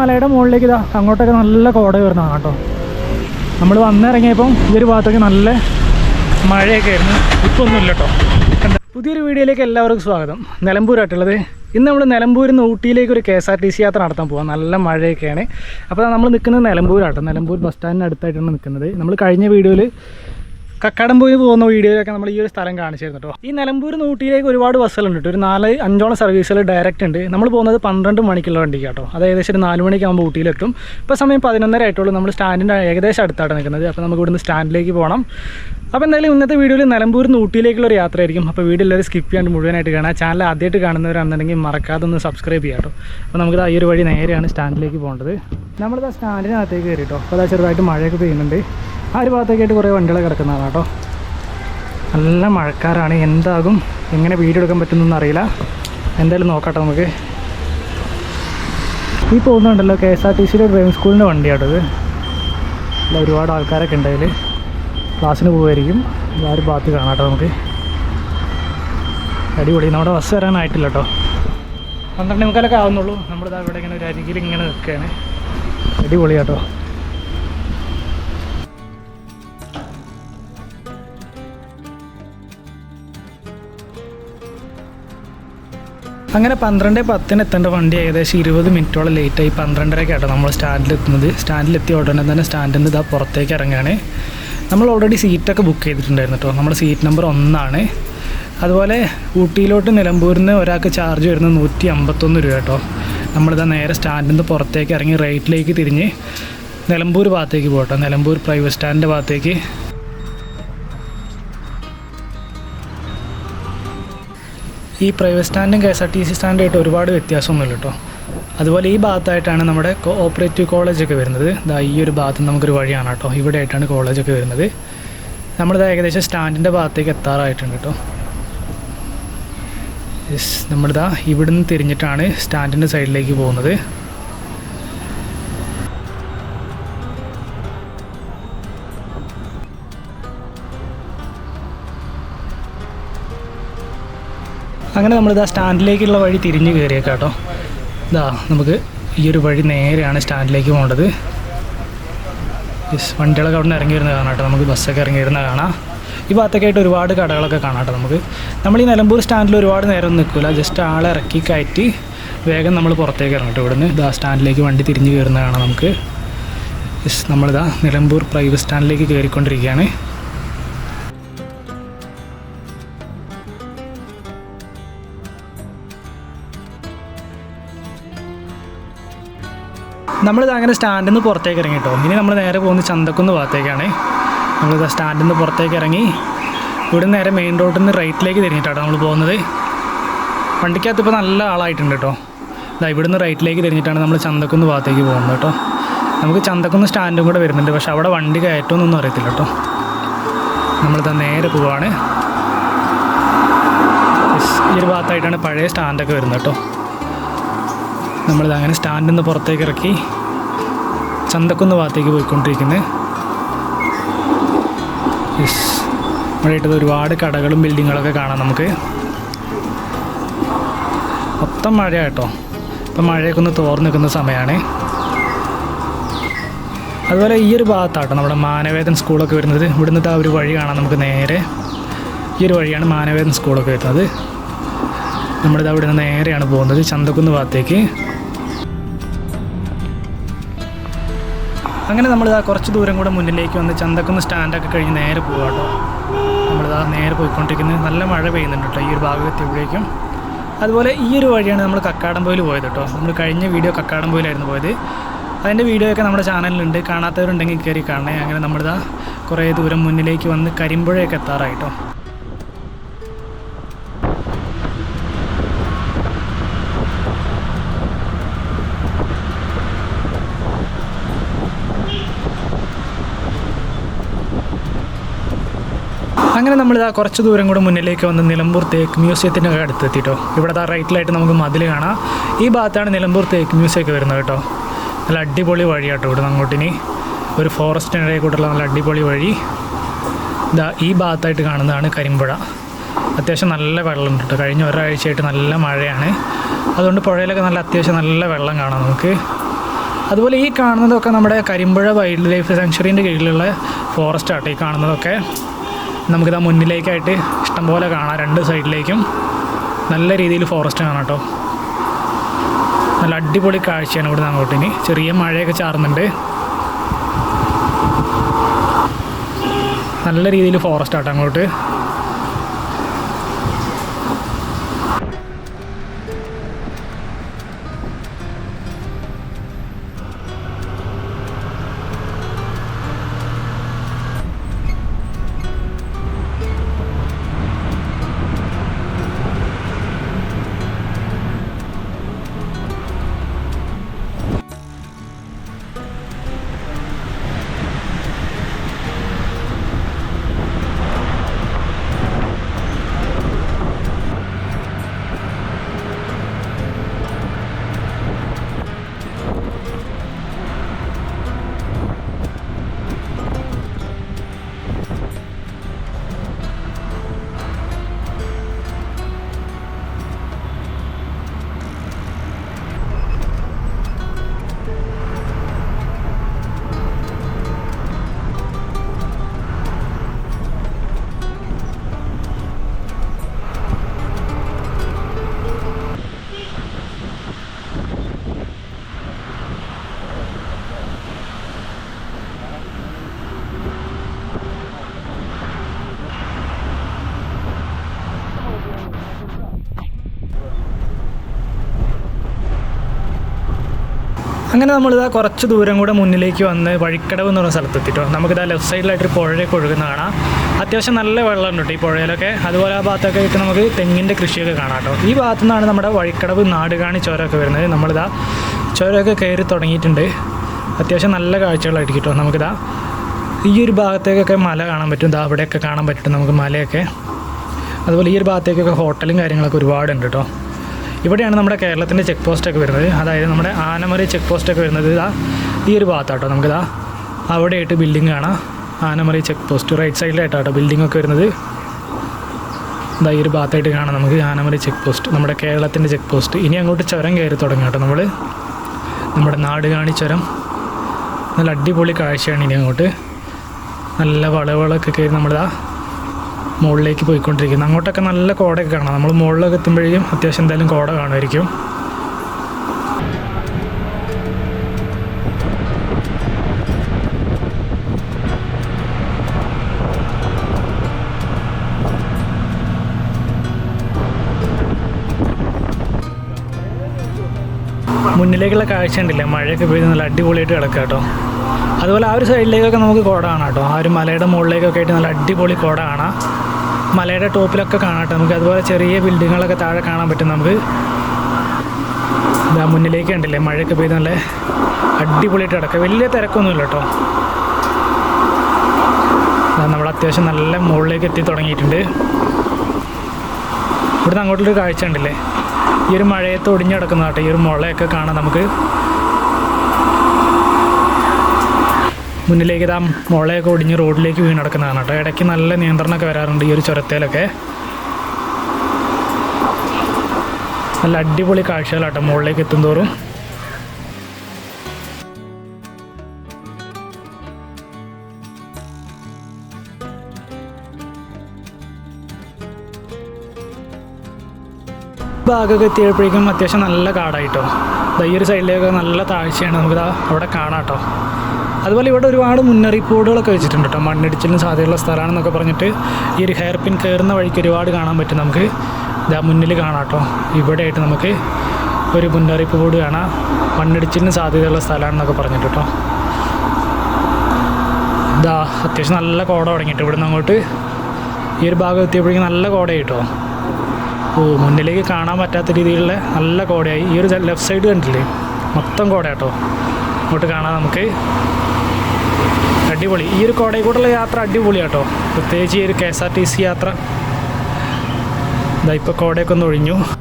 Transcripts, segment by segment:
മലയുടെ മുകളിലേക്ക് ഇതാ അങ്ങോട്ടൊക്കെ നല്ല കോട വരുന്നതാണ് കേട്ടോ. നമ്മൾ വന്നിറങ്ങിയപ്പം ഒരു ഭാഗത്തൊക്കെ നല്ല മഴയൊക്കെ ആയിരുന്നു. ഇപ്പോൾ ഒന്നുമില്ല കേട്ടോ. പുതിയൊരു വീഡിയോയിലേക്ക് എല്ലാവർക്കും സ്വാഗതം. നിലമ്പൂരായിട്ടുള്ളത്. ഇന്ന് നമ്മൾ നിലമ്പൂരിൽ നിന്ന് ഊട്ടിയിലേക്ക് ഒരു K S R T C യാത്ര നടത്താൻ പോകാം നല്ല മഴയൊക്കെയാണ്. അപ്പോൾ നമ്മൾ നിൽക്കുന്നത് നിലമ്പൂരാട്ടോ. നിലമ്പൂർ ബസ് സ്റ്റാൻഡിന് അടുത്തായിട്ടാണ് നിൽക്കുന്നത്. നമ്മൾ കഴിഞ്ഞ വീഡിയോയിൽ കക്കാടംപോയി പോകുന്ന വീഡിയോയിലൊക്കെ നമ്മൾ ഈ ഒരു സ്ഥലം കാണിച്ചിരുന്നു കേട്ടോ ഈ നിലമ്പൂർ നൂട്ടിയിലേക്ക് ഒരുപാട് ബസ്സുകളുണ്ട് കേട്ടോ ഒരു നാല് അഞ്ചോളം സർവീസുകൾ ഡയറക്റ്റ് ഉണ്ട്. നമ്മൾ പോകുന്നത് പന്ത്രണ്ട് മണിക്കുള്ള വണ്ടിക്ക് കേട്ടോ അത് ഏകദേശം ഒരു നാല് മണിക്കാകുമ്പോൾ ഊട്ടിയിലെത്തും. ഇപ്പോൾ സമയം പതിനൊന്നര ആയിട്ടുള്ളൂ. നമ്മൾ സ്റ്റാൻഡിന്റെ ഏകദേശം അടുത്താണ് നിൽക്കുന്നത്. അപ്പോൾ നമുക്ക് ഇവിടുന്ന് സ്റ്റാൻഡിലേക്ക് പോകണം. അപ്പോൾ എന്തായാലും ഇന്നത്തെ വീഡിയോയിൽ നിലമ്പൂർ നൂട്ടിയിലേക്കുള്ള ഒരു യാത്രയായിരിക്കും അപ്പോൾ വീഡിയോ എല്ലാവരും സ്കിപ്പ് ചെയ്യാണ്ട് മുഴുവനായിട്ട് കാണാം ചാനൽ ആദ്യമായിട്ട് കാണുന്നവരാണെന്നുണ്ടെങ്കിൽ മറക്കാതെ ഒന്ന് സബ്സ്ക്രൈബ് ചെയ്യാം കേട്ടോ അപ്പോൾ നമുക്ക് ഈ ഒരു വഴി നേരെയാണ് സ്റ്റാൻഡിലേക്ക് പോകേണ്ടത്. നമ്മളിത് സ്റ്റാൻഡിനകത്തേക്ക് കയറി കേട്ടോ അപ്പോൾ അതാ ചെറുതായിട്ട് മഴയൊക്കെ പെയ്യുന്നുണ്ട്. ആ ഒരു ഭാഗത്തേക്കായിട്ട് കുറേ വണ്ടികൾ കിടക്കുന്നതാണ് കേട്ടോ. നല്ല മഴക്കാരാണ്. എന്താകും? എങ്ങനെ വീഡിയോ എടുക്കാൻ പറ്റുന്നൊന്നും അറിയില്ല. എന്തായാലും നോക്കട്ടെ നമുക്ക്. ഈ പോകുന്നുണ്ടല്ലോ കെ എസ് ആർ ടി സിയുടെ ഡ്രൈവിംഗ് സ്കൂളിന്റെ ഇവിടെ ഒരുപാട് ആൾക്കാരൊക്കെ ഉണ്ട് അതിൽ ക്ലാസ്സിന് പോകുമായിരിക്കും ആ ഒരു ഭാഗത്ത് കാണാട്ടോ നമുക്ക്. അടിപൊളി. നമ്മുടെ ബസ് വരാനായിട്ടില്ല കേട്ടോ. പന്ത്രണ്ട് മുക്കാലൊക്കെ ആവുന്നുള്ളൂ. നമ്മളിതാ ഇവിടെ ഇങ്ങനെ ഒരു അരികിൽ ഇങ്ങനെ നിൽക്കുകയാണ്. അടിപൊളി കേട്ടോ അങ്ങനെ പന്ത്രണ്ട് പത്തിന് എത്തേണ്ട വണ്ടി ഏകദേശം ഇരുപത് മിനിറ്റോളം ലേറ്റായി പന്ത്രണ്ടരയ്ക്ക് ആട്ടോ നമ്മൾ സ്റ്റാൻഡിലെത്തുന്നത് സ്റ്റാൻഡിലെത്തിയ ഉടനെ തന്നെ സ്റ്റാൻഡിൽ നിന്ന് ഇതാ പുറത്തേക്ക് ഇറങ്ങുകയാണ് നമ്മൾ ഓൾറെഡി സീറ്റൊക്കെ ബുക്ക് ചെയ്തിട്ടുണ്ടായിരുന്നു കേട്ടോ നമ്മുടെ സീറ്റ് നമ്പർ ഒന്നാണ്. അതുപോലെ ഊട്ടിയിലോട്ട് നിലമ്പൂരിൽ നിന്ന് ഒരാൾക്ക് ചാർജ് വരുന്നത് നൂറ്റി അമ്പത്തൊന്ന് രൂപ കേട്ടോ നമ്മളിതാ നേരെ സ്റ്റാൻഡിൽ നിന്ന് പുറത്തേക്ക് ഇറങ്ങി റൈറ്റിലേക്ക് തിരിഞ്ഞ് നിലമ്പൂർ ഭാഗത്തേക്ക് പോകട്ടോ നിലമ്പൂർ പ്രൈവറ്റ് സ്റ്റാൻഡിന്റെ ഭാഗത്തേക്ക് ഈ private സ്റ്റാൻഡും K S R T C സ്റ്റാൻഡായിട്ട് ഒരുപാട് വ്യത്യാസമൊന്നുമില്ല കേട്ടോ അതുപോലെ ഈ ഭാഗത്തായിട്ടാണ് നമ്മുടെ കോഓപ്പറേറ്റീവ് കോളേജൊക്കെ വരുന്നത്. ഇതാ ഈ ഒരു ഭാഗത്ത് നമുക്കൊരു വഴിയാണ് കേട്ടോ ഇവിടെ ആയിട്ടാണ് കോളേജൊക്കെ വരുന്നത്. നമ്മളിത് ഏകദേശം സ്റ്റാൻഡിന്റെ ഭാഗത്തേക്ക് എത്താറായിട്ടുണ്ട് കേട്ടോ നമ്മളിതാ ഇവിടുന്ന് തിരിഞ്ഞിട്ടാണ് സ്റ്റാൻഡിന്റെ സൈഡിലേക്ക് പോകുന്നത്. അങ്ങനെ നമ്മളിതാ സ്റ്റാൻഡിലേക്കുള്ള വഴി തിരിഞ്ഞ് കയറിയേക്കാം കേട്ടോ ഇതാ നമുക്ക് ഈ ഒരു വഴി നേരെയാണ് സ്റ്റാൻഡിലേക്ക് പോകേണ്ടത്. യെസ് വണ്ടികളൊക്കെ അവിടെ നിന്ന് ഇറങ്ങി വരുന്നത് കാണാം കേട്ടോ. നമുക്ക് ബസ്സൊക്കെ ഇറങ്ങി വരുന്നത് കാണാം. ഈ ഭാഗത്തൊക്കെ ആയിട്ട് ഒരുപാട് കടകളൊക്കെ കാണാം കേട്ടോ നമുക്ക്. നമ്മൾ ഈ നിലമ്പൂർ സ്റ്റാൻഡിൽ ഒരുപാട് നേരം നിൽക്കില്ല ജസ്റ്റ് ആളെ ഇറക്കി കയറ്റി വേഗം നമ്മൾ പുറത്തേക്ക് ഇറങ്ങും കേട്ടോ ഇവിടുന്ന്. ഇതാ സ്റ്റാൻഡിലേക്ക് വണ്ടി തിരിഞ്ഞ് കയറുന്ന കാണാം നമുക്ക്. യെസ് നമ്മളിതാ നിലമ്പൂർ പ്രൈവറ്റ് സ്റ്റാൻഡിലേക്ക് കയറിക്കൊണ്ടിരിക്കുകയാണ്. നമ്മളിത് അങ്ങനെ സ്റ്റാൻഡിൽ നിന്ന് പുറത്തേക്ക് ഇറങ്ങി കേട്ടോ. ഇനി നമ്മൾ നേരെ പോകുന്നത് ചന്തക്കുന്ന് ഭാഗത്തേക്കാണ്. നമ്മളിത് സ്റ്റാൻഡിൽ നിന്ന് പുറത്തേക്ക് ഇറങ്ങി ഇവിടെ നേരെ മെയിൻ റോഡിൽ നിന്ന് റൈറ്റിലേക്ക് തിരിഞ്ഞിട്ടാണ് നമ്മൾ പോകുന്നത്. വണ്ടിക്കകത്ത് ഇപ്പോൾ നല്ല ആളായിട്ടുണ്ട് കേട്ടോ. ഇതാ ഇവിടുന്ന് റൈറ്റിലേക്ക് തിരിഞ്ഞിട്ടാണ് നമ്മൾ ചന്തക്കുന്ന് ഭാഗത്തേക്ക് പോകുന്നത് കേട്ടോ. നമുക്ക് ചന്തക്കുന്ന് സ്റ്റാൻഡും കൂടെ വരുന്നുണ്ട്. പക്ഷേ അവിടെ വണ്ടി കയറ്റമൊന്നും അറിയത്തില്ല കേട്ടോ. നമ്മളിതാ നേരെ പോവാണ്. ഈ ഒരു ഭാഗത്തായിട്ടാണ് പഴയ സ്റ്റാൻഡൊക്കെ വരുന്നത് കേട്ടോ. നമ്മളിത് അങ്ങനെ സ്റ്റാൻഡിൽ നിന്ന് പുറത്തേക്ക് ഇറക്കി ചന്തക്കുന്ന് ഭാഗത്തേക്ക് പോയിക്കൊണ്ടിരിക്കുന്നത് യെസ് ഇവിടെ ഇട്ടത് ഒരുപാട് കടകളും ബിൽഡിങ്ങുകളൊക്കെ കാണാം നമുക്ക്. മൊത്തം മഴ കേട്ടോ. ഇപ്പം മഴയൊക്കെ ഒന്ന് തോർന്ന് നിൽക്കുന്ന സമയമാണ്. അതുപോലെ ഈ ഒരു ഭാഗത്താട്ടോ നമ്മുടെ മാനവേദൻ സ്കൂളൊക്കെ വരുന്നത്. ഇവിടുന്ന് ആ ഒരു വഴി കാണാം നമുക്ക് നേരെ. ഈ ഒരു വഴിയാണ് മാനവേദൻ സ്കൂളൊക്കെ വരുന്നത്. നമ്മളിത് അവിടെ നിന്ന് നേരെയാണ് പോകുന്നത് ചന്തക്കുന്ന് ഭാഗത്തേക്ക്. അങ്ങനെ നമ്മളിതാ കുറച്ച് ദൂരം കൂടെ മുന്നിലേക്ക് വന്ന് ചന്തക്കുന്ന് സ്റ്റാൻഡൊക്കെ കഴിഞ്ഞ് നേരെ പോകാം കേട്ടോ. നമ്മളിതാ നേരെ പോയിക്കൊണ്ടിരിക്കുന്നത് നല്ല മഴ പെയ്യുന്നുണ്ട് കേട്ടോ ഈ ഒരു ഭാഗം എത്തിയപ്പോഴേക്കും അതുപോലെ ഈ ഒരു വഴിയാണ് നമ്മൾ കക്കാടംപോയിൽ പോയത് കേട്ടോ. നമ്മൾ കഴിഞ്ഞ വീഡിയോ കക്കാടംപോയിലായിരുന്നു പോയത്. അതിന്റെ വീഡിയോ ഒക്കെ നമ്മുടെ ചാനലിലുണ്ട്. കാണാത്തവരുണ്ടെങ്കിൽ കയറി കാണണേ. അങ്ങനെ നമ്മളിതാ കുറേ ദൂരം മുന്നിലേക്ക് വന്ന് കരിമ്പുഴയൊക്കെ എത്താറായിട്ടോ നമ്മളിതാ കുറച്ച് ദൂരം കൂടെ മുന്നിലേക്ക് വന്ന് നിലമ്പൂർ തേക്ക് മ്യൂസിയത്തിന്റെ അടുത്ത് എത്തിട്ടോ ഇവിടെ ദാ റൈറ്റിലായിട്ട് നമുക്ക് മതിൽ കാണാം. ഈ ഭാഗത്താണ് നിലമ്പൂർ തേക്ക് മ്യൂസിയം ഒക്കെ വരുന്നത് കേട്ടോ. നല്ല അടിപൊളി വഴിയാട്ടോ ഇവിടെ അങ്ങോട്ടിനി. ഒരു ഫോറസ്റ്റിനിടയിൽ കൂട്ടുള്ള നല്ല അടിപൊളി വഴി. ഇതാ ഈ ഭാഗത്തായിട്ട് കാണുന്നതാണ് കരിമ്പുഴ. അത്യാവശ്യം നല്ല വെള്ളമുണ്ട് കേട്ടോ. കഴിഞ്ഞ ഒരാഴ്ചയായിട്ട് നല്ല മഴയാണ്. അതുകൊണ്ട് പുഴയിലൊക്കെ നല്ല അത്യാവശ്യം നല്ല വെള്ളം കാണാം നമുക്ക്. അതുപോലെ ഈ കാണുന്നതൊക്കെ നമ്മുടെ കരിമ്പുഴ വൈൽഡ് ലൈഫ് സാങ്ച്വറീന്റെ കീഴിലുള്ള ഫോറസ്റ്റ് ആട്ടോ ഈ കാണുന്നതൊക്കെ. നമുക്കിതാ മുന്നിലേക്കായിട്ട് ഇഷ്ടംപോലെ കാണാം രണ്ട് സൈഡിലേക്കും. നല്ല രീതിയിൽ ഫോറസ്റ്റ് കാണാം കേട്ടോ നല്ല അടിപൊളി കാഴ്ചയാണ് ഇവിടുന്ന് അങ്ങോട്ട് ഇനി ചെറിയ മഴയൊക്കെ ചാറുന്നുണ്ട്. നല്ല രീതിയിൽ ഫോറസ്റ്റ് ആട്ടോ അങ്ങോട്ട്. അങ്ങനെ നമ്മളിതാ കുറച്ച് ദൂരം കൂടെ മുന്നിലേക്ക് വന്ന് വഴിക്കടവ് എന്ന് പറഞ്ഞ സ്ഥലത്തെത്തിട്ടോ. നമുക്കിതാ ലെഫ്റ്റ് സൈഡിലായിട്ട് ഒരു പുഴയൊക്കെ ഒഴുകുന്ന കാണാം. അത്യാവശ്യം നല്ല വെള്ളം ഉണ്ട് ഈ പുഴയിലൊക്കെ. അതുപോലെ ആ ഭാഗത്തൊക്കെ ഇട്ട് നമുക്ക് തെങ്ങിന്റെ കൃഷിയൊക്കെ കാണാം കേട്ടോ ഈ ഭാഗത്തു നിന്നാണ് നമ്മുടെ വഴിക്കടവ് നാടുകാണി ചുരമൊക്കെ വരുന്നത്. നമ്മളിതാ ചുരമൊക്കെ കയറി തുടങ്ങിയിട്ടുണ്ട്. അത്യാവശ്യം നല്ല കാഴ്ചകളായിരിക്കും കേട്ടോ നമുക്കിതാ. ഈ ഒരു ഭാഗത്തേക്കൊക്കെ മല കാണാൻ പറ്റും. ഇതാ അവിടെയൊക്കെ കാണാൻ പറ്റും നമുക്ക് മലയൊക്കെ. അതുപോലെ ഈ ഒരു ഭാഗത്തേക്കൊക്കെ ഹോട്ടലും കാര്യങ്ങളൊക്കെ ഒരുപാടുണ്ട് കേട്ടോ ഇവിടെയാണ് നമ്മുടെ കേരളത്തിന്റെ ചെക്ക് പോസ്റ്റൊക്കെ വരുന്നത്. അതായത് നമ്മുടെ ആനമറി ചെക്ക് പോസ്റ്റൊക്കെ വരുന്നത് ഇതാ ഈ ഒരു ഭാഗത്താട്ടോ. നമുക്കിതാ അവിടെയായിട്ട് ബിൽഡിംഗ് കാണാം. ആനമറി ചെക്ക് പോസ്റ്റ് റൈറ്റ് സൈഡിലായിട്ടാട്ടോ ബിൽഡിംഗ് ഒക്കെ വരുന്നത്. ഇതാ ഈ ഒരു ഭാഗത്തായിട്ട് കാണാം നമുക്ക് ആനമറി ചെക്ക് പോസ്റ്റ്. നമ്മുടെ കേരളത്തിന്റെ ചെക്ക് പോസ്റ്റ്. ഇനി അങ്ങോട്ട് ചുരം കയറി തുടങ്ങി കേട്ടോ നമ്മൾ നമ്മുടെ നാട് നാടുകാണി ചുരം. നല്ല അടിപൊളി കാഴ്ചയാണ് ഇനി അങ്ങോട്ട്. നല്ല വളവുകളൊക്കെ കയറി നമ്മളിതാ മുകളിലേക്ക് പോയിക്കൊണ്ടിരിക്കുന്നത് അങ്ങോട്ടൊക്കെ നല്ല കോടയൊക്കെ കാണാം. നമ്മൾ മുകളിലൊക്കെ എത്തുമ്പോഴേക്കും അത്യാവശ്യം എന്തായാലും കോട കാണുമായിരിക്കും. മുന്നിലേക്കുള്ള കാഴ്ച ഉണ്ടല്ലേ മഴയൊക്കെ പെയ്ത് നല്ല അടിപൊളിയായിട്ട് കിടക്കുക കേട്ടോ. അതുപോലെ ആ ഒരു സൈഡിലേക്കൊക്കെ നമുക്ക് കോട കാണാം കേട്ടോ. ആ ഒരു മലയുടെ മുകളിലേക്കൊക്കെ ആയിട്ട് നല്ല അടിപൊളി കോട കാണാം. മലയുടെ ടോപ്പിലൊക്കെ കാണാം നമുക്ക് അതുപോലെ ചെറിയ ബിൽഡിങ്ങുകളൊക്കെ താഴെ കാണാൻ പറ്റും നമുക്ക്. ഇതാ മുന്നിലേക്ക് ഉണ്ടല്ലേ മഴയൊക്കെ പെയ്ത് നല്ല അടിപൊളിയായിട്ട് കിടക്കുക വലിയ തിരക്കൊന്നുമില്ല കേട്ടോ. നമ്മൾ അത്യാവശ്യം നല്ല മുകളിലേക്ക് എത്തി തുടങ്ങിയിട്ടുണ്ട്. ഇവിടുന്ന് അങ്ങോട്ടൊരു കാഴ്ച ഉണ്ടല്ലേ ഈ ഒരു മഴയത്ത് ഒടിഞ്ഞു കിടക്കുന്ന കേട്ടോ ഈ ഒരു മുളയൊക്കെ കാണാം നമുക്ക്. മുന്നിലേക്ക് ഇതാ മുളയൊക്കെ ഒടിഞ്ഞ് റോഡിലേക്ക് വീണ് കിടക്കുന്നതാണ് കേട്ടോ. ഇടയ്ക്ക് നല്ല നിയന്ത്രണമൊക്കെ വരാറുണ്ട് ഈ ഒരു ചുരത്തേലൊക്കെ. നല്ല അടിപൊളി കാഴ്ചകളാട്ടോ മുകളിലേക്ക് എത്തുന്തോറും. ഭാഗമൊക്കെ എത്തിയപ്പോഴേക്കും അത്യാവശ്യം നല്ല കാടായിട്ടോ. ഈ ഒരു സൈഡിലേക്ക് നല്ല താഴ്ചയാണ് നമുക്കിതാ അവിടെ കാണാം കേട്ടോ അതുപോലെ ഇവിടെ ഒരുപാട് മുന്നറിയിപ്പോടുകളൊക്കെ വെച്ചിട്ടുണ്ട് കേട്ടോ. മണ്ണിടിച്ചിലിന് സാധ്യതയുള്ള സ്ഥലമാണെന്നൊക്കെ പറഞ്ഞിട്ട് ഈ ഒരു ഹെയർ പിൻ കയറുന്ന വഴിക്ക് ഒരുപാട് കാണാൻ പറ്റും നമുക്ക്. ഇതാ മുന്നിൽ കാണാം കേട്ടോ. ഇവിടെയായിട്ട് നമുക്ക് ഒരു മുന്നറിയിപ്പ് ബോർഡ് കാണാം. മണ്ണിടിച്ചിലിന് സാധ്യതയുള്ള സ്ഥലമാണെന്നൊക്കെ പറഞ്ഞിട്ട് കേട്ടോ. ഇതാ അത്യാവശ്യം നല്ല കോട തുടങ്ങിയിട്ട് ഇവിടുന്ന് അങ്ങോട്ട്. ഈ ഒരു ഭാഗം എത്തിയപ്പോഴേക്കും നല്ല കോടയായി കേട്ടോ. ഓ മുന്നിലേക്ക് കാണാൻ പറ്റാത്ത രീതിയിലുള്ള നല്ല കോടയായി. ഈ ഒരു ലെഫ്റ്റ് സൈഡ് കണ്ടില്ലേ? മൊത്തം കോട കേട്ടോ. അങ്ങോട്ട് കാണാം നമുക്ക്. അടിപൊളി. ഈ ഒരു കോടയിൽക്കൂടുള്ള യാത്ര അടിപൊളിയാട്ടോ. പ്രത്യേകിച്ച് ഈ ഒരു K S R T C യാത്ര. ഇതാ ഇപ്പോൾ കോടയൊക്കെ ഒന്ന് ഒഴിഞ്ഞു.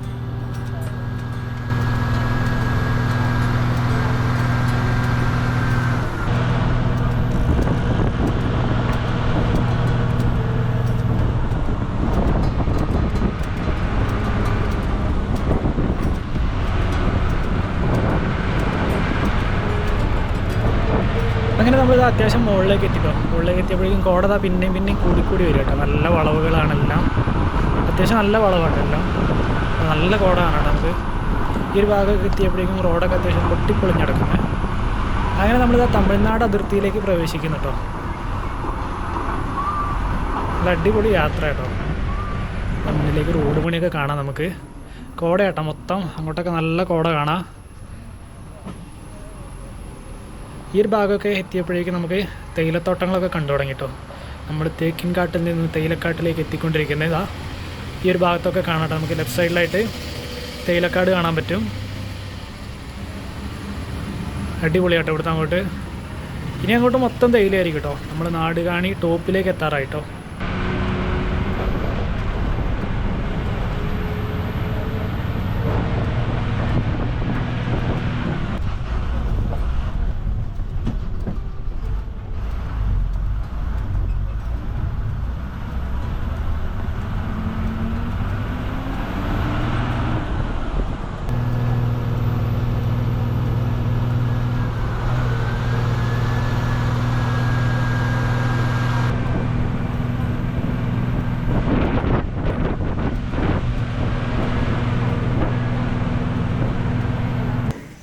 നമ്മളിത് അത്യാവശ്യം മുകളിലേക്ക് എത്തിട്ടോ മുകളിലേക്ക് എത്തിയപ്പോഴേക്കും കോടത പിന്നെയും പിന്നെയും കൂടിക്കൂടി വരും കേട്ടോ. നല്ല വളവുകളാണെല്ലാം. അത്യാവശ്യം നല്ല വളവാണ് എല്ലാം നല്ല കോടാണ് നമുക്ക്. ഈ ഒരു ഭാഗമൊക്കെ എത്തിയപ്പോഴേക്കും റോഡൊക്കെ അത്യാവശ്യം പൊട്ടിപ്പൊളിഞ്ഞടക്കുന്നത് അങ്ങനെ നമ്മളിത് തമിഴ്നാട് അതിർത്തിയിലേക്ക് പ്രവേശിക്കുന്നു കേട്ടോ. നല്ല അടിപൊളി യാത്ര കേട്ടോ. മുന്നിലേക്ക് റോഡ് പണിയൊക്കെ കാണാം നമുക്ക്. കോട കേട്ടോ മൊത്തം. അങ്ങോട്ടൊക്കെ നല്ല കോട കാണാം. ഈ ഒരു ഭാഗമൊക്കെ എത്തിയപ്പോഴേക്കും നമുക്ക് തേയിലത്തോട്ടങ്ങളൊക്കെ കണ്ടു തുടങ്ങി കേട്ടോ നമ്മൾ തേക്കിൻകാട്ടിൽ നിന്ന് തേയിലക്കാട്ടിലേക്ക് എത്തിക്കൊണ്ടിരിക്കുന്നത് ഇതാ ഈ ഒരു ഭാഗത്തൊക്കെ കാണാട്ടോ നമുക്ക് ലെഫ്റ്റ് സൈഡിലായിട്ട് തേയിലക്കാട് കാണാൻ പറ്റും. അടിപൊളിയാട്ടോ ഇവിടുത്തെ അങ്ങോട്ട്. ഇനി അങ്ങോട്ട് മൊത്തം തേയിലയായിരിക്കും കേട്ടോ. നമ്മൾ നാട് കാണി ടോപ്പിലേക്ക് എത്താറായിട്ടോ.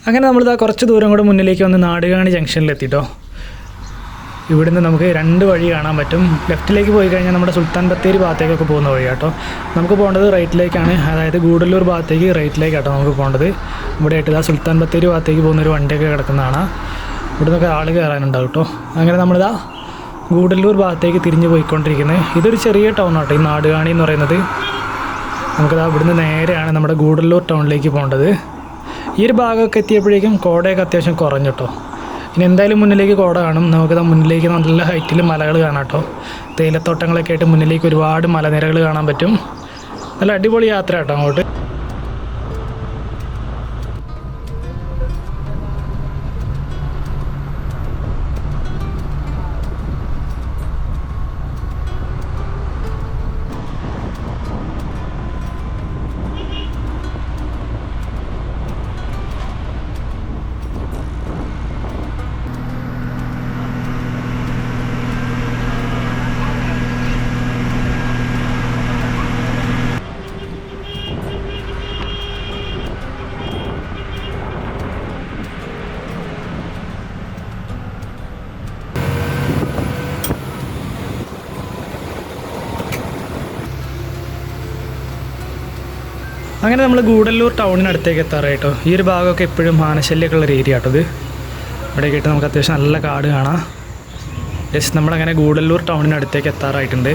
അങ്ങനെ നമ്മളിതാ കുറച്ച് ദൂരം കൂടെ മുന്നിലേക്ക് വന്ന് നാടുകാണി ജംഗ്ഷനിലെത്തിട്ടോ ഇവിടുന്ന് നമുക്ക് രണ്ട് വഴി കാണാൻ പറ്റും. ലെഫ്റ്റിലേക്ക് പോയി കഴിഞ്ഞാൽ നമ്മുടെ സുൽത്താൻ ബത്തേരി ഭാഗത്തേക്കൊക്കെ പോകുന്ന വഴി കേട്ടോ നമുക്ക് പോകേണ്ടത് റൈറ്റിലേക്കാണ് അതായത് ഗൂഡല്ലൂർ ഭാഗത്തേക്ക് റൈറ്റിലേക്ക് കേട്ടോ നമുക്ക് പോകേണ്ടത്. ഇവിടെ ആയിട്ട് ആ സുൽത്താൻ ബത്തേരി ഭാഗത്തേക്ക് പോകുന്ന ഒരു വണ്ടിയൊക്കെ കിടക്കുന്നതാണ്. ഇവിടെ നിന്നൊക്കെ ആൾ കയറാനുണ്ടാവും കേട്ടോ അങ്ങനെ നമ്മളിതാ ഗൂഡല്ലൂർ ഭാഗത്തേക്ക് തിരിഞ്ഞ് പോയിക്കൊണ്ടിരിക്കുന്നത് ഇതൊരു ചെറിയ ടൗൺ ആട്ടോ ഈ നാടുകാണി എന്ന് പറയുന്നത്. നമുക്കിതാ ഇവിടുന്ന് നേരെയാണ് നമ്മുടെ ഗൂഡല്ലൂർ ടൗണിലേക്ക് പോകേണ്ടത്. ഈ ഒരു ഭാഗമൊക്കെ എത്തിയപ്പോഴേക്കും കോടയൊക്കെ അത്യാവശ്യം കുറഞ്ഞു കേട്ടോ ഇനി എന്തായാലും മുന്നിലേക്ക് കോട കാണും. നമുക്ക് മുന്നിലേക്ക് നല്ല ഹൈറ്റിൽ മലകൾ കാണാം കേട്ടോ തേയിലത്തോട്ടങ്ങളൊക്കെ ആയിട്ട് മുന്നിലേക്ക് ഒരുപാട് മലനിരകൾ കാണാൻ പറ്റും. നല്ല അടിപൊളി യാത്ര കേട്ടോ അങ്ങോട്ട്. അങ്ങനെ നമ്മൾ ഗൂഡല്ലൂർ ടൗണിനടുത്തേക്ക് എത്താറായിട്ടോ ഈ ഒരു ഭാഗമൊക്കെ എപ്പോഴും ആനശല്യമൊക്കെ ഉള്ള ഏരിയ കേട്ടോ ഇത്. ഇവിടെയൊക്കെ കേട്ട് നമുക്ക് അത്യാവശ്യം നല്ല കാട് കാണാം. യെസ് നമ്മളങ്ങനെ ഗൂഡല്ലൂർ ടൗണിനടുത്തേക്ക് എത്താറായിട്ടുണ്ട്.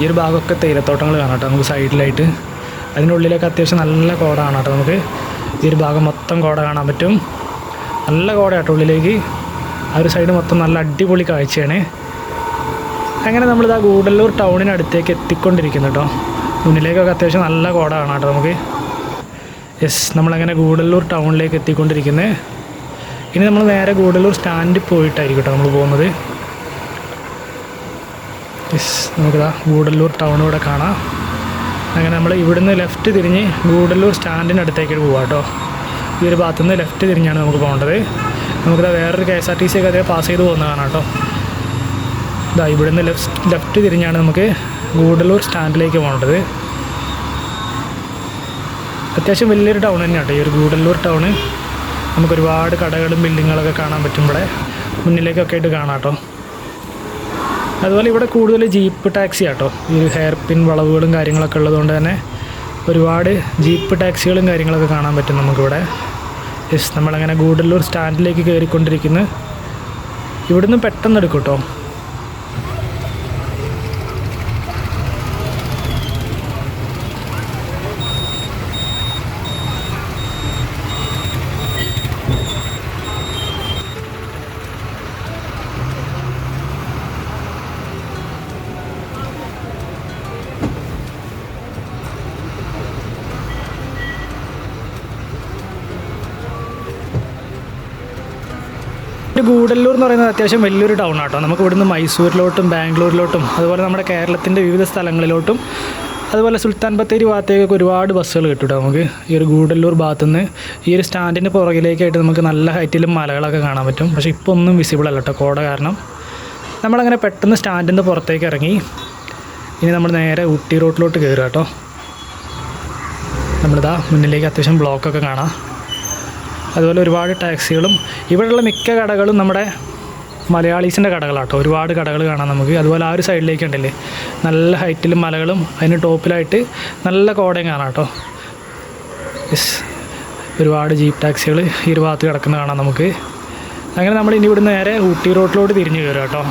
ഈ ഒരു ഭാഗമൊക്കെ തേയിലത്തോട്ടങ്ങൾ കാണാം കേട്ടോ നമുക്ക് സൈഡിലായിട്ട്. അതിനുള്ളിലൊക്കെ അത്യാവശ്യം നല്ല കോട കാണാം കേട്ടോ നമുക്ക്. ഈ ഒരു ഭാഗം മൊത്തം കോട കാണാൻ പറ്റും. നല്ല കോട കേട്ടോ ഉള്ളിലേക്ക്. ആ ഒരു സൈഡ് മൊത്തം നല്ല അടിപൊളി കാഴ്ചയാണ്. അങ്ങനെ നമ്മളിതാ ഗൂഡല്ലൂർ ടൗണിനടുത്തേക്ക് എത്തിക്കൊണ്ടിരിക്കുന്നു കേട്ടോ. മുന്നിലേക്കൊക്കെ അത്യാവശ്യം നല്ല കോടാണ് കേട്ടോ നമുക്ക്. യെസ് നമ്മളങ്ങനെ ഗൂഡല്ലൂർ ടൗണിലേക്ക് എത്തിക്കൊണ്ടിരിക്കുന്നത് ഇനി നമ്മൾ നേരെ ഗൂഡല്ലൂർ സ്റ്റാൻഡിൽ പോയിട്ടായിരിക്കും കേട്ടോ നമ്മൾ പോകുന്നത്. യെസ് നമുക്കിതാ ഗൂഡല്ലൂർ ടൗൺ ഇവിടെ കാണാം. അങ്ങനെ നമ്മൾ ഇവിടുന്ന് ലെഫ്റ്റ് തിരിഞ്ഞ് ഗൂഡല്ലൂർ സ്റ്റാൻഡിന്റെ അടുത്തേക്ക് പോവാം കേട്ടോ. ഈ ഒരു ഭാഗത്തു നിന്ന് ലെഫ്റ്റ് തിരിഞ്ഞാണ് നമുക്ക് പോകേണ്ടത്. നമുക്കിതാ വേറൊരു K S R T C ഒക്കെ അതേ പാസ് ചെയ്ത് പോകുന്നതാണ് കേട്ടോ. ഇതാ ഇവിടുന്ന് ലെഫ്റ്റ് ലെഫ്റ്റ് തിരിഞ്ഞാണ് നമുക്ക് ഗൂഡല്ലൂർ സ്റ്റാൻഡിലേക്ക് പോകേണ്ടത്. അത്യാവശ്യം വലിയൊരു ടൗൺ തന്നെയാണ് ഈ ഒരു ഗൂഡല്ലൂർ ടൗണ് നമുക്കൊരുപാട് കടകളും ബിൽഡിങ്ങുകളൊക്കെ കാണാൻ പറ്റും ഇവിടെ. മുന്നിലേക്കൊക്കെ ആയിട്ട് കാണാം കേട്ടോ. അതുപോലെ ഇവിടെ കൂടുതൽ ജീപ്പ് ടാക്സി ആട്ടോ ഈ ഹെയർ പിൻ വളവുകളും കാര്യങ്ങളൊക്കെ ഉള്ളതുകൊണ്ട് തന്നെ ഒരുപാട് ജീപ്പ് ടാക്സികളും കാര്യങ്ങളൊക്കെ കാണാൻ പറ്റും നമുക്കിവിടെ. യെസ് നമ്മളങ്ങനെ ഗൂഡല്ലൂർ സ്റ്റാൻഡിലേക്ക് കയറിക്കൊണ്ടിരിക്കുന്നു. ഇവിടുന്ന് പെട്ടെന്ന് എടുക്കും കേട്ടോ. ഗൂഡല്ലൂർ എന്ന് പറയുന്നത് അത്യാവശ്യം വലിയൊരു ടൗൺ ആട്ടോ. നമുക്ക് ഇവിടുന്ന് മൈസൂരിലോട്ടും ബാംഗ്ലൂരിലോട്ടും അതുപോലെ നമ്മുടെ കേരളത്തിന്റെ വിവിധ സ്ഥലങ്ങളിലോട്ടും അതുപോലെ സുൽത്താൻ ബത്തേരി ഭാഗത്തേക്കൊക്കെ ഒരുപാട് ബസ്സുകൾ കിട്ടും നമുക്ക്. ഈ ഒരു ഗൂഡല്ലൂർ ഭാഗത്തുനിന്ന് ഈ ഒരു സ്റ്റാൻഡിന്റെ പുറകിലേക്കായിട്ട് നമുക്ക് നല്ല ഹൈറ്റിലും മലകളൊക്കെ കാണാൻ പറ്റും. പക്ഷേ ഇപ്പോൾ ഒന്നും വിസിബിൾ അല്ല കേട്ടോ കോട കാരണം. നമ്മളങ്ങനെ പെട്ടെന്ന് സ്റ്റാൻഡിന്റെ പുറത്തേക്ക് ഇറങ്ങി ഇനി നമ്മൾ നേരെ ഊട്ടി റോട്ടിലോട്ട് കയറുക കേട്ടോ നമ്മളിതാ മുന്നിലേക്ക് അത്യാവശ്യം ബ്ലോക്കൊക്കെ കാണാം. അതുപോലെ ഒരുപാട് ടാക്സികളും ഇവിടെയുള്ള മിക്ക കടകളും നമ്മുടെ മലയാളീസിന്റെ കടകളാട്ടോ. ഒരുപാട് കടകൾ കാണാം നമുക്ക്. അതുപോലെ ആ ഒരു സൈഡിലേക്ക് ഉണ്ടല്ലേ? നല്ല ഹൈറ്റിൽ മലകളും അതിന് ടോപ്പിലായിട്ട് നല്ല കോടയും കാണാം കേട്ടോ യെസ് ഒരുപാട് ജീപ്പ് ടാക്സികൾ ഈ ഒരു ഭാഗത്ത് കിടക്കുന്ന കാണാം നമുക്ക്. അങ്ങനെ നമ്മൾ ഇനി ഇവിടുന്ന് നേരെ ഊട്ടി റോട്ടിലോട്ട് തിരിഞ്ഞു കയറും കേട്ടോ.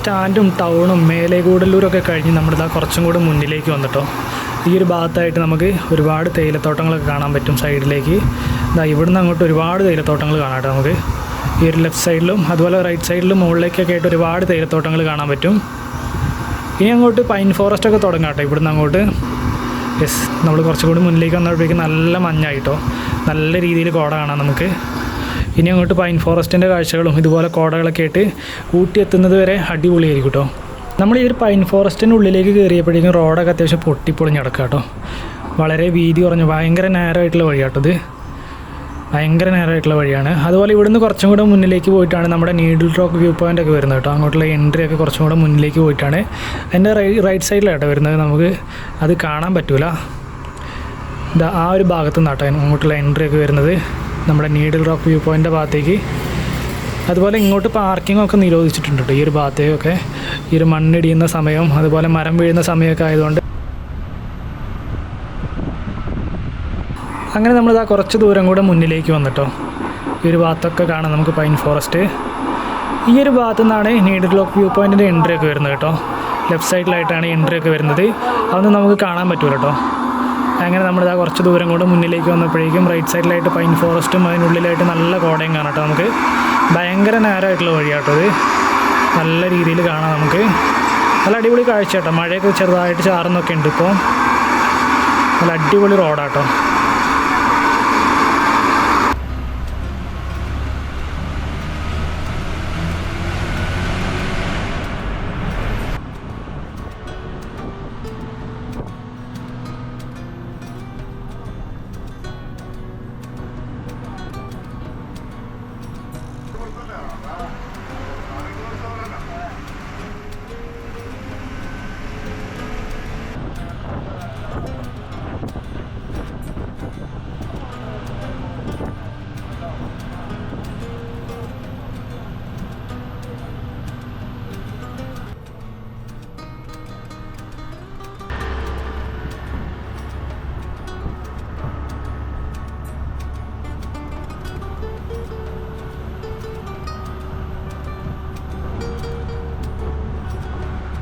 സ്റ്റാൻഡും ടൗണും മേലെ ഗൂഡല്ലൂരൊക്കെ കഴിഞ്ഞ് നമ്മളിതാ കുറച്ചും കൂടെ മുന്നിലേക്ക് വന്നിട്ടോ. ഈ ഒരു ഭാഗത്തായിട്ട് നമുക്ക് ഒരുപാട് തേയിലത്തോട്ടങ്ങളൊക്കെ കാണാൻ പറ്റും സൈഡിലേക്ക്. ഇതാ ഇവിടുന്ന് അങ്ങോട്ട് ഒരുപാട് തേയിലത്തോട്ടങ്ങൾ കാണാം നമുക്ക്. ഈ ഒരു ലെഫ്റ്റ് സൈഡിലും അതുപോലെ റൈറ്റ് സൈഡിലും മുകളിലേക്കൊക്കെ ആയിട്ട് ഒരുപാട് തേയിലത്തോട്ടങ്ങൾ കാണാൻ പറ്റും. ഇനി അങ്ങോട്ട് പൈൻ ഫോറസ്റ്റ് ഒക്കെ തുടങ്ങാം കേട്ടോ ഇവിടുന്ന് അങ്ങോട്ട്. യെസ് നമ്മൾ കുറച്ചും കൂടി മുന്നിലേക്ക് വന്നപ്പോഴേക്കും നല്ല മഞ്ഞായിട്ടോ. നല്ല രീതിയിൽ കോട കാണാം നമുക്ക്. ഇനി അങ്ങോട്ട് പൈൻ ഫോറസ്റ്റിന്റെ കാഴ്ചകളും ഇതുപോലെ കോടകളൊക്കെ ആയിട്ട് ഊട്ടി എത്തുന്നത് വരെ അടിപൊളിയായിരിക്കും കേട്ടോ നമ്മൾ ഈ ഒരു പൈൻ ഫോറസ്റ്റിന്റെ ഉള്ളിലേക്ക് കയറിയപ്പോഴേക്കും റോഡൊക്കെ അത്യാവശ്യം പൊട്ടിപ്പൊളിഞ്ഞ് കിടക്കുക കേട്ടോ വളരെ വീതി കുറഞ്ഞു ഭയങ്കര നേരമായിട്ടുള്ള വഴിയാട്ടോ ഇത്. ഭയങ്കര നേരമായിട്ടുള്ള വഴിയാണ്. അതുപോലെ ഇവിടുന്ന് കുറച്ചും കൂടെ മുന്നിലേക്ക് പോയിട്ടാണ് നമ്മുടെ നീഡിൽ റോക്ക് വ്യൂ പോയിന്റ് ഒക്കെ വരുന്നത് കേട്ടോ അങ്ങോട്ടുള്ള എൻട്രി ഒക്കെ കുറച്ചും കൂടെ മുന്നിലേക്ക് പോയിട്ടാണ്. എന്റെ റൈറ്റ് സൈഡിലാട്ടോ വരുന്നത്. നമുക്ക് അത് കാണാൻ പറ്റൂല. ഇതാ ആ ഒരു ഭാഗത്ത് നിന്നാട്ടോ അങ്ങോട്ടുള്ള എൻട്രി ഒക്കെ വരുന്നത്. നമ്മുടെ നീഡിൽ റോക്ക് വ്യൂ പോയിന്റെ ഭാഗത്തേക്ക്. അതുപോലെ ഇങ്ങോട്ട് പാർക്കിംഗ് ഒക്കെ നിരോധിച്ചിട്ടുണ്ട് ഈ ഒരു ഭാഗത്തേക്കൊക്കെ. ഈ ഒരു മണ്ണിടിയുന്ന സമയവും അതുപോലെ മരം വീഴുന്ന സമയമൊക്കെ ആയതുകൊണ്ട്. അങ്ങനെ നമ്മളിതാ കുറച്ച് ദൂരം കൂടെ മുന്നിലേക്ക് വന്നിട്ടോ ഈ ഒരു ഭാഗത്തൊക്കെ കാണാം നമുക്ക് പൈൻ ഫോറസ്റ്റ് ഈ ഒരു ഭാഗത്തു നിന്നാണ് നീഡിൽ റോക്ക് വ്യൂ പോയിന്റിന്റെ എൻട്രി ഒക്കെ വരുന്നത് കേട്ടോ ലെഫ്റ്റ് സൈഡിലായിട്ടാണ് എൻട്രി ഒക്കെ വരുന്നത്. അതൊന്നും നമുക്ക് കാണാൻ പറ്റൂല കേട്ടോ അങ്ങനെ നമ്മളിതാ കുറച്ച് ദൂരം കൂടെ മുന്നിലേക്ക് വന്നപ്പോഴേക്കും റൈറ്റ് സൈഡിലായിട്ട് പൈൻ ഫോറസ്റ്റും അതിനുള്ളിലായിട്ട് നല്ല കോടയും കാണാം നമുക്ക്. ഭയങ്കര നേരമായിട്ടുള്ള വഴിയാട്ടോ ഇത്. നല്ല രീതിയിൽ കാണാം നമുക്ക്. നല്ല അടിപൊളി കാഴ്ച കേട്ടോ. മഴയൊക്കെ ചെറുതായിട്ട് ചാറുന്നൊക്കെ ഉണ്ട് ഇപ്പോൾ നല്ല അടിപൊളി റോഡാട്ടോ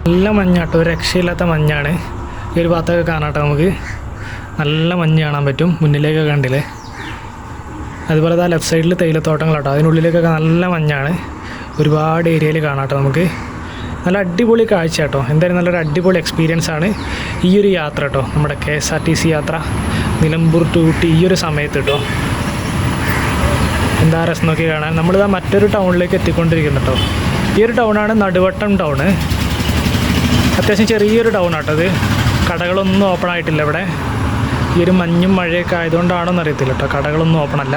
നല്ല മഞ്ഞാട്ടോ. ഒരു രക്ഷയില്ലാത്ത മഞ്ഞാണ്. ഈ ഒരു ഭാഗത്തൊക്കെ കാണാട്ടോ നമുക്ക്. നല്ല മഞ്ഞ് കാണാൻ പറ്റും. മുന്നിലേക്ക് കണ്ടില്ലേ? അതുപോലെ ആ ലെഫ്റ്റ് സൈഡിൽ തേയിലത്തോട്ടങ്ങളാട്ടോ. അതിനുള്ളിലേക്കൊക്കെ നല്ല മഞ്ഞാണ്. ഒരുപാട് ഏരിയയിൽ കാണാട്ടോ നമുക്ക്. നല്ല അടിപൊളി കാഴ്ച കേട്ടോ എന്തായാലും നല്ലൊരു അടിപൊളി എക്സ്പീരിയൻസ് ആണ് ഈ ഒരു യാത്ര കേട്ടോ നമ്മുടെ K S R T C യാത്ര. നിലമ്പൂർ ടു ഊട്ടി ഈ ഒരു സമയത്ത് കേട്ടോ എന്താ രസം നോക്കി കാണാൻ? നമ്മളിതാ മറ്റൊരു ടൗണിലേക്ക് എത്തിക്കൊണ്ടിരിക്കുന്നു കേട്ടോ ഈ ഒരു ടൗണാണ് നടുവട്ടം ടൗണ് അത്യാവശ്യം ചെറിയൊരു ടൗൺ ആട്ടത് കടകളൊന്നും ഓപ്പൺ ആയിട്ടില്ല ഇവിടെ. ഈ ഒരു മഞ്ഞും മഴയൊക്കെ ആയതുകൊണ്ടാണോന്ന് അറിയത്തില്ല കേട്ടോ കടകളൊന്നും ഓപ്പൺ അല്ല.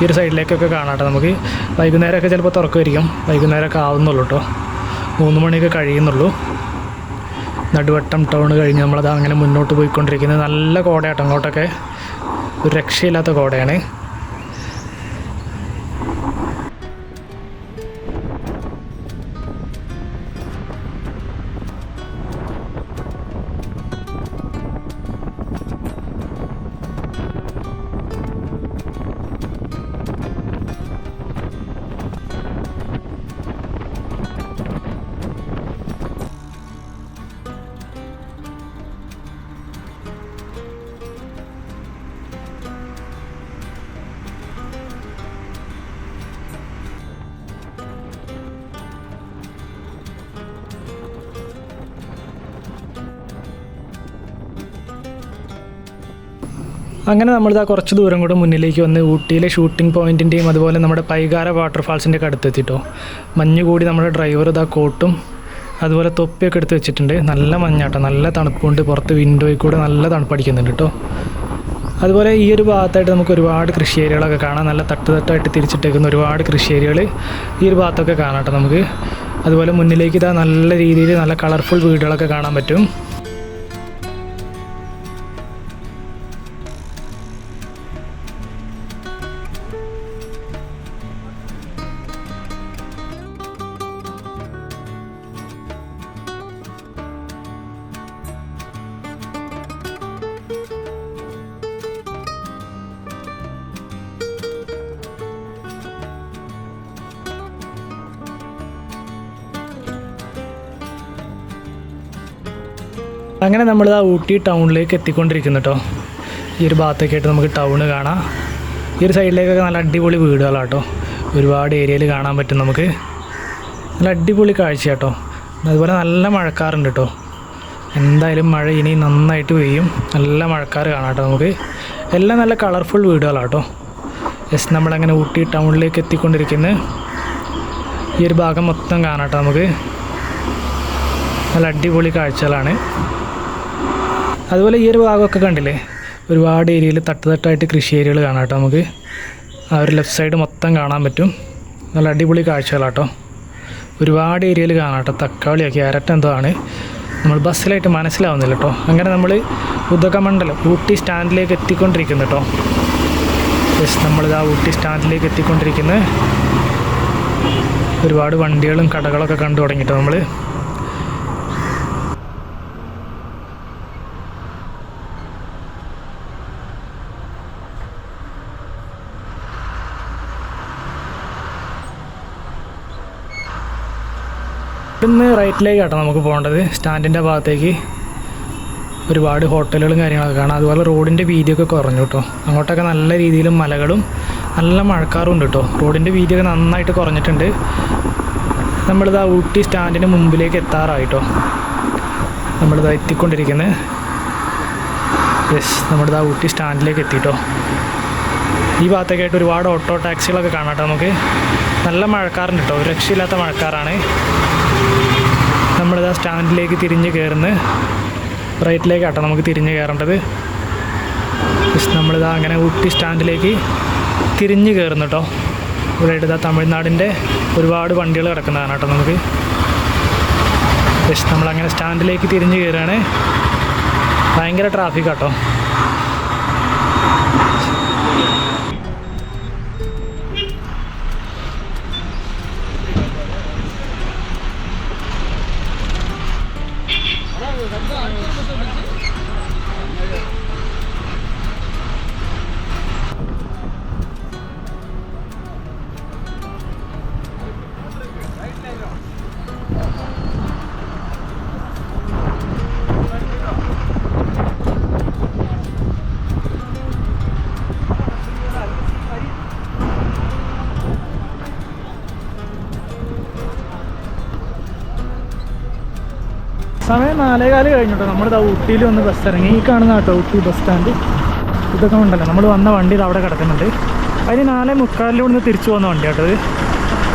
ഈ ഒരു സൈഡിലേക്കൊക്കെ കാണാട്ടെ നമുക്ക്. വൈകുന്നേരമൊക്കെ ചിലപ്പോൾ തുറക്കുമായിരിക്കും. വൈകുന്നേരമൊക്കെ ആവുന്നുള്ളൂ കേട്ടോ മൂന്ന് മണിയൊക്കെ കഴിയുന്നുള്ളൂ. നടുവട്ടം ടൗൺ കഴിഞ്ഞ് നമ്മളത് അങ്ങനെ മുന്നോട്ട് പോയിക്കൊണ്ടിരിക്കുന്നത്. നല്ല കോടയാട്ടോ അങ്ങോട്ടൊക്കെ. ഒരു രക്ഷയില്ലാത്ത കോടയാണ്. അങ്ങനെ നമ്മളിതാ കുറച്ച് ദൂരം കൂടെ മുന്നിലേക്ക് വന്ന് ഊട്ടിയിലെ ഷൂട്ടിംഗ് പോയിന്റിന്റെയും അതുപോലെ നമ്മുടെ പൈകാര വാട്ടർഫാൾസിന്റെ ഒക്കെ അടുത്തെത്തിട്ടോ. മഞ്ഞ് കൂടി നമ്മുടെ ഡ്രൈവർ ഇതാ കോട്ടും അതുപോലെ തൊപ്പിയൊക്കെ എടുത്ത് വെച്ചിട്ടുണ്ട്. നല്ല മഞ്ഞാട്ടോ നല്ല തണുപ്പുണ്ട്. പുറത്ത് വിൻഡോയിൽ കൂടെ നല്ല തണുപ്പടിക്കുന്നുണ്ട് കേട്ടോ. അതുപോലെ ഈ ഒരു ഭാഗത്തായിട്ട് നമുക്ക് ഒരുപാട് കൃഷി ഏരിയകളൊക്കെ കാണാം. നല്ല തട്ട് തട്ടായിട്ട് തിരിച്ചിട്ടേക്കുന്ന ഒരുപാട് കൃഷി ഏരിയകൾ ഈ ഒരു ഭാഗത്തൊക്കെ കാണാം കേട്ടോ നമുക്ക്. അതുപോലെ മുന്നിലേക്ക് ഇതാ നല്ല രീതിയിൽ നല്ല കളർഫുൾ വീടുകളൊക്കെ കാണാൻ പറ്റും. അങ്ങനെ നമ്മൾ ആ ഊട്ടി ടൗണിലേക്ക് എത്തിക്കൊണ്ടിരിക്കുന്നു കേട്ടോ ഈ ഒരു ഭാഗത്തൊക്കെ ആയിട്ട് നമുക്ക് ടൗണ് കാണാം. ഈ ഒരു സൈഡിലേക്കൊക്കെ നല്ല അടിപൊളി വീടുകളാണ് കേട്ടോ ഒരുപാട് ഏരിയയിൽ കാണാൻ പറ്റും നമുക്ക്. നല്ല അടിപൊളി കാഴ്ച കേട്ടോ അതുപോലെ നല്ല മഴക്കാറുണ്ട് കേട്ടോ എന്തായാലും മഴ ഇനി നന്നായിട്ട് പെയ്യും. നല്ല മഴക്കാറ് കാണാം കേട്ടോ നമുക്ക്. എല്ലാം നല്ല കളർഫുൾ വീടുകളാണ് കേട്ടോ യെസ് നമ്മളങ്ങനെ ഊട്ടി ടൗണിലേക്ക് എത്തിക്കൊണ്ടിരിക്കുന്നത് ഈ ഒരു ഭാഗം മൊത്തം കാണാം കേട്ടോ നമുക്ക്. നല്ല അടിപൊളി കാഴ്ചകളാണ്. അതുപോലെ ഈ ഒരു ഭാഗമൊക്കെ കണ്ടില്ലേ? ഒരുപാട് ഏരിയയിൽ തട്ട് തട്ടായിട്ട് കൃഷി ഏരിയകൾ കാണാം കേട്ടോ നമുക്ക്. ആ ഒരു ലെഫ്റ്റ് സൈഡ് മൊത്തം കാണാൻ പറ്റും. നല്ല അടിപൊളി കാഴ്ചകളാട്ടോ. ഒരുപാട് ഏരിയയിൽ കാണാം കേട്ടോ. തക്കാളിയൊക്കെ എന്തോ ആണ്. നമ്മൾ ബസ്സിലായിട്ട് മനസ്സിലാവുന്നില്ല കേട്ടോ. അങ്ങനെ നമ്മൾ ഉദകമണ്ഡലം ഊട്ടി സ്റ്റാൻഡിലേക്ക് എത്തിക്കൊണ്ടിരിക്കുന്നു കേട്ടോ. യെസ് ആ ഊട്ടി സ്റ്റാൻഡിലേക്ക് എത്തിക്കൊണ്ടിരിക്കുന്നത് ഒരുപാട് വണ്ടികളും കടകളൊക്കെ കണ്ടു തുടങ്ങിയിട്ടോ നമ്മൾ ഇന്ന് റൈറ്റിലേക്കാട്ടോ നമുക്ക് പോകേണ്ടത്. സ്റ്റാൻഡിന്റെ ഭാഗത്തേക്ക് ഒരുപാട് ഹോട്ടലുകളും കാര്യങ്ങളൊക്കെ കാണാം. അതുപോലെ റോഡിന്റെ വീതിയൊക്കെ കുറഞ്ഞു കേട്ടോ അങ്ങോട്ടൊക്കെ നല്ല രീതിയിൽ മലകളും നല്ല മഴക്കാറും ഉണ്ട് കേട്ടോ റോഡിന്റെ വീതിയൊക്കെ നന്നായിട്ട് കുറഞ്ഞിട്ടുണ്ട്. നമ്മളിത് ആ ഊട്ടി സ്റ്റാൻഡിന് മുമ്പിലേക്ക് എത്താറായിട്ടോ നമ്മളിത് എത്തിക്കൊണ്ടിരിക്കുന്നത് യെസ് നമ്മളിത് ആ ഊട്ടി സ്റ്റാൻഡിലേക്ക് എത്തിട്ടോ ഈ ഭാഗത്തേക്കായിട്ട് ഒരുപാട് ഓട്ടോ ടാക്സികളൊക്കെ കാണാം കേട്ടോ നമുക്ക്. നല്ല മഴക്കാറുണ്ട് കേട്ടോ രക്ഷയില്ലാത്ത മഴക്കാറാണ്. നമ്മളിതാ സ്റ്റാൻഡിലേക്ക് തിരിഞ്ഞ് കയറുന്ന റൈറ്റിലേക്കാട്ടോ നമുക്ക് തിരിഞ്ഞ് കയറേണ്ടത് നമ്മളിതാ അങ്ങനെ ഊട്ടി സ്റ്റാൻഡിലേക്ക് തിരിഞ്ഞ് കയറുന്നു കേട്ടോ ഇവിടെ ഇതാ തമിഴ്നാടിന്റെ ഒരുപാട് വണ്ടികൾ കിടക്കുന്നതാണ് കേട്ടോ നമുക്ക്. ജസ്റ്റ് നമ്മളങ്ങനെ സ്റ്റാൻഡിലേക്ക് തിരിഞ്ഞ് കയറുകയാണ് ഭയങ്കര ട്രാഫിക് സമയം നാലേകാൽ കഴിഞ്ഞിട്ടോ. നമ്മളിതാ ഊട്ടിയിൽ വന്ന് ബസ് ഇറങ്ങി. ഈ കാണുന്ന കേട്ടോ ഊട്ടി ബസ് സ്റ്റാൻഡ് ഇതൊക്കെ ഉണ്ടല്ലോ. നമ്മൾ വന്ന വണ്ടി ഇത് അവിടെ കിടക്കുന്നുണ്ട്. അതിന് നാലേ മുക്കാലിലൂടെ നിന്ന് തിരിച്ചു പോകുന്ന വണ്ടി കേട്ടോ ഇത്.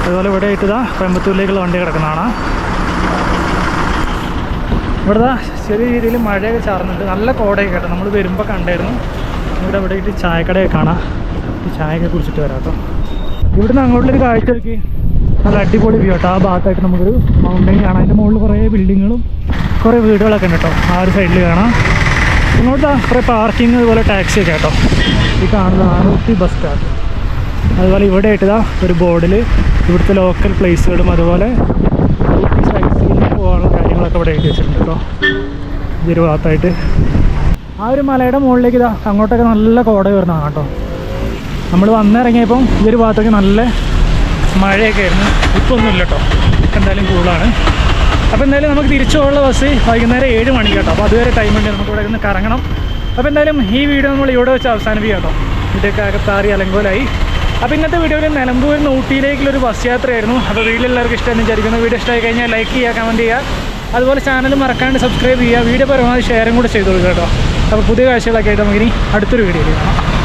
അതുപോലെ ഇവിടെ ആയിട്ട് കോയമ്പത്തൂരിലേക്കുള്ള വണ്ടി കിടക്കുന്നതാണ് ഇവിടെ ചെറിയ രീതിയിൽ മഴയൊക്കെ ചാർന്നുണ്ട് നല്ല കോടയൊക്കെ കേട്ടോ. നമ്മൾ വരുമ്പോൾ കണ്ടായിരുന്നു. ഇവിടെ ഇവിടെ ഇട്ട് ചായക്കടയൊക്കെ കാണാം. ചായയൊക്കെ കുടിച്ചിട്ട് വരാം കേട്ടോ ഇവിടുന്ന് അങ്ങോട്ടൊരു കാഴ്ച നോക്കി. നല്ല അടിപൊളി വ്യൂ കേട്ടോ ആ ഭാഗത്തായിട്ട് നമുക്കൊരു മൗണ്ടൈൻ കാണാം. അതിന്റെ മുകളിൽ കുറേ ബിൽഡിങ്ങുകളും കുറേ വീടുകളൊക്കെ ഉണ്ട് കേട്ടോ. ആ ഒരു സൈഡിൽ കാണാം. ഇങ്ങോട്ട് കുറേ പാർക്കിംഗ് അതുപോലെ ടാക്സി ഒക്കെ കേട്ടോ. ഈ കാണുന്ന ആറൂട്ടി ബസ് സ്റ്റാൻഡ് അതുപോലെ ഇവിടെ ആയിട്ട് ഇതാ ഒരു ബോർഡിൽ ഇവിടുത്തെ ലോക്കൽ പ്ലേസുകളും അതുപോലെ പോകാനുള്ള കാര്യങ്ങളൊക്കെ ഇവിടെ എഴുതി വെച്ചിട്ടുണ്ട് കേട്ടോ. ഈ ഒരു ഭാഗത്തായിട്ട്. ആ ഒരു മലയുടെ മുകളിലേക്ക് ഇതാ അങ്ങോട്ടൊക്കെ നല്ല കോട വരുന്നതാണ് കേട്ടോ. നമ്മൾ വന്നിറങ്ങിയപ്പം ഈ ഒരു ഭാഗത്തൊക്കെ നല്ല മഴയൊക്കെ ആയിരുന്നു. ഇപ്പോൾ ഒന്നുമില്ല കേട്ടോ. എന്തായാലും കൂളാണ് അപ്പോൾ എന്തായാലും നമുക്ക് തിരിച്ചു പോകാനുള്ള ബസ് വൈകുന്നേരം ഏഴ് മണി കേട്ടോ. അപ്പോൾ അതുവരെ ടൈം നമുക്ക് ഇവിടെ ഇരുന്ന് കറങ്ങണം. അപ്പോൾ എന്തായാലും ഈ വീഡിയോ നമ്മൾ ഇവിടെ വെച്ച് അവസാനിപ്പിക്കാം കേട്ടോ. ഇതൊക്കെ അകത്താറി അലങ്കോലായി. അപ്പോൾ ഇന്നത്തെ വീഡിയോയിൽ നിലമ്പൂരിൽ നിന്ന് ഊട്ടിയിലേക്കുള്ളൊരു ബസ് യാത്രയായിരുന്നു. അപ്പോൾ വീട്ടിലെല്ലാവർക്കും ഇഷ്ടമെന്ന് വിചാരിക്കുന്നു. വീഡിയോ ഇഷ്ടമായി കഴിഞ്ഞാൽ ലൈക്ക് ചെയ്യുക കമന്റ് ചെയ്യുക. അതുപോലെ ചാനൽ മറക്കാണ്ട് സബ്സ്ക്രൈബ് ചെയ്യുക. വീഡിയോ പരമാവധി ഷെയറും കൂടെ ചെയ്തു കൊടുക്കുക കേട്ടോ. അപ്പോൾ പുതിയ കാഴ്ചകളൊക്കെ ആയിട്ട് നമുക്കിനി അടുത്തൊരു വീഡിയോയിൽ കാണാം.